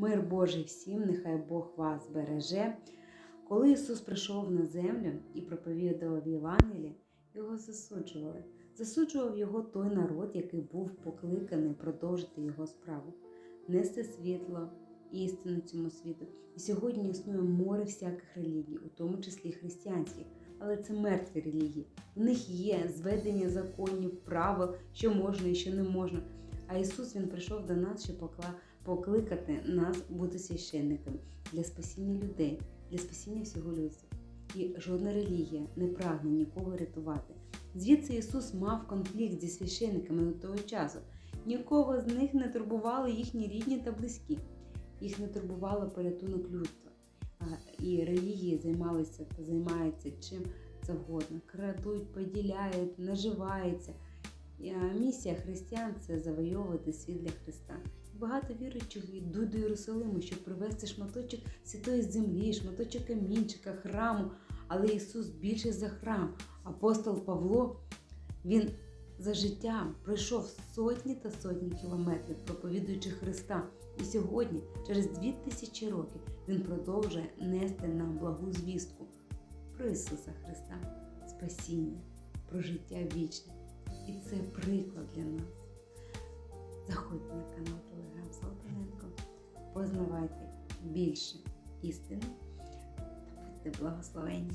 Мир Божий всім, нехай Бог вас береже. Коли Ісус прийшов на землю і проповідував Євангеліє, його засуджували. Засуджував його той народ, який був покликаний продовжити його справу, нести світло, істину цьому світу. І сьогодні існує море всяких релігій, у тому числі християнських, але це мертві релігії. В них є зведення законів, правил, що можна і що не можна. А Ісус Він прийшов до нас, щоб покла- покликати нас бути священниками для спасіння людей, для спасіння всього людства. І жодна релігія не прагне нікого рятувати. Звідси Ісус мав конфлікт зі священниками до того часу. Нікого з них не турбували їхні рідні та близькі. Їх не турбувало порятунок людства. І релігії займалися та займаються чим завгодно. Крадуть, поділяють, наживаються. А, Місія християн це завойовувати світ для Христа. Багато віруючих йдуть до Єрусалиму, щоб привезти шматочок святої землі, шматочок камінчика, храму. Але Ісус більше за храм. Апостол Павло, він за життя пройшов сотні та сотні кілометрів, проповідуючи Христа. І сьогодні, через дві тисячі років, Він продовжує нести нам благу звістку про Ісуса Христа, спасіння, про життя вічне. І це приклад для нас. Заходьте на канал Телеграм Салтаненко, познавайте більше істини та будьте благословенні.